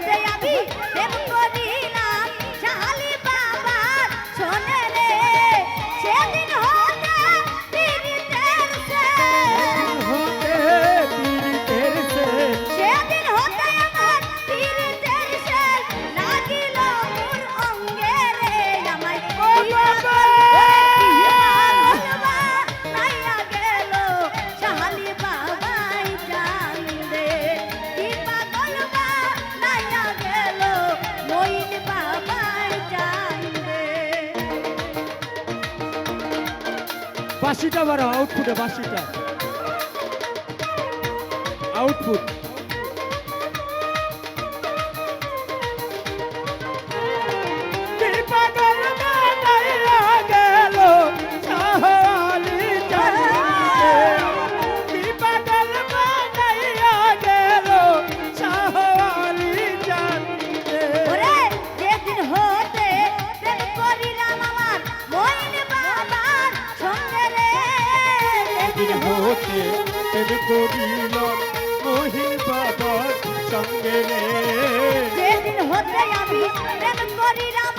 Yeah. বাঁশিটা বাড়াও আউটপুটে বাঁশিটা। Output করিলাম মহিন বাবার সঙ্গে রে। যেদিন হতে আমি প্রেম করিলাম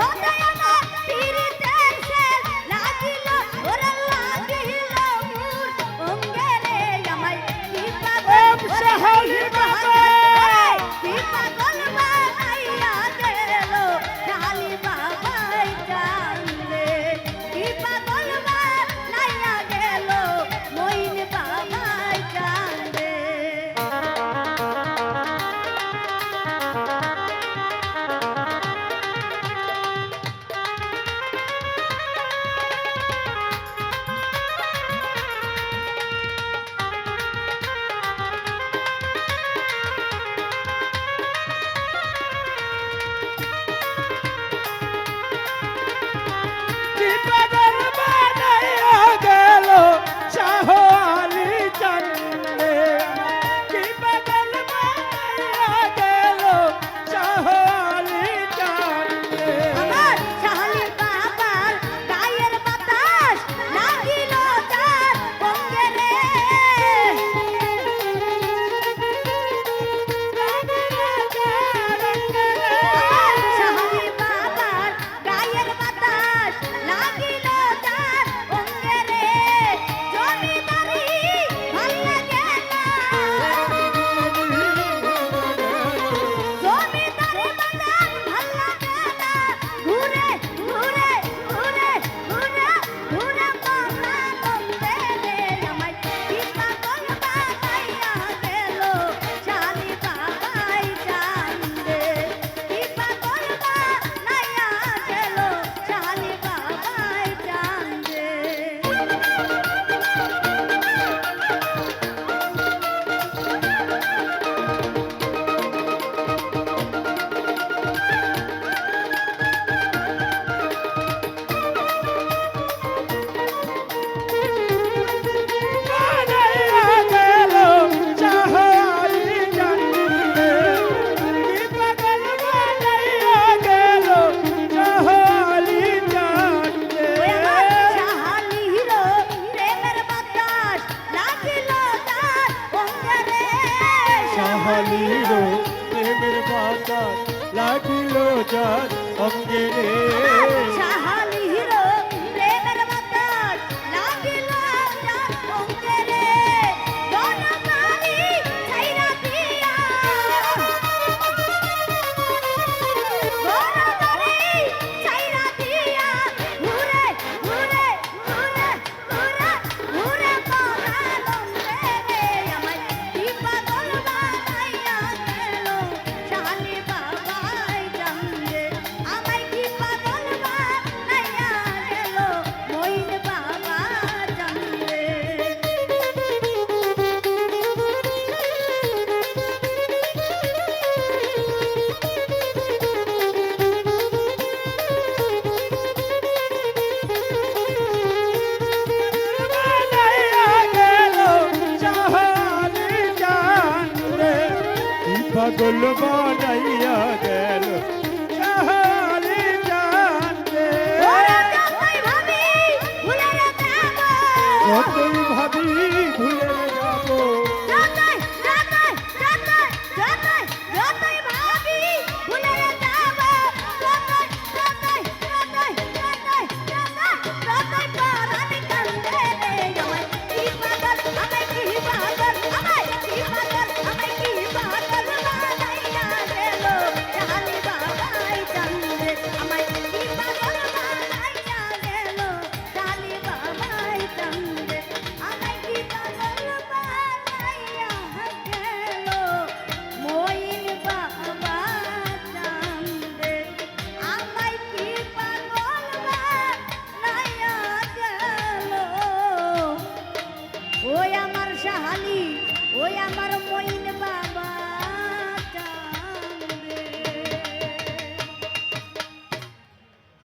হতে আমার যার অঙ্গে রে জান রে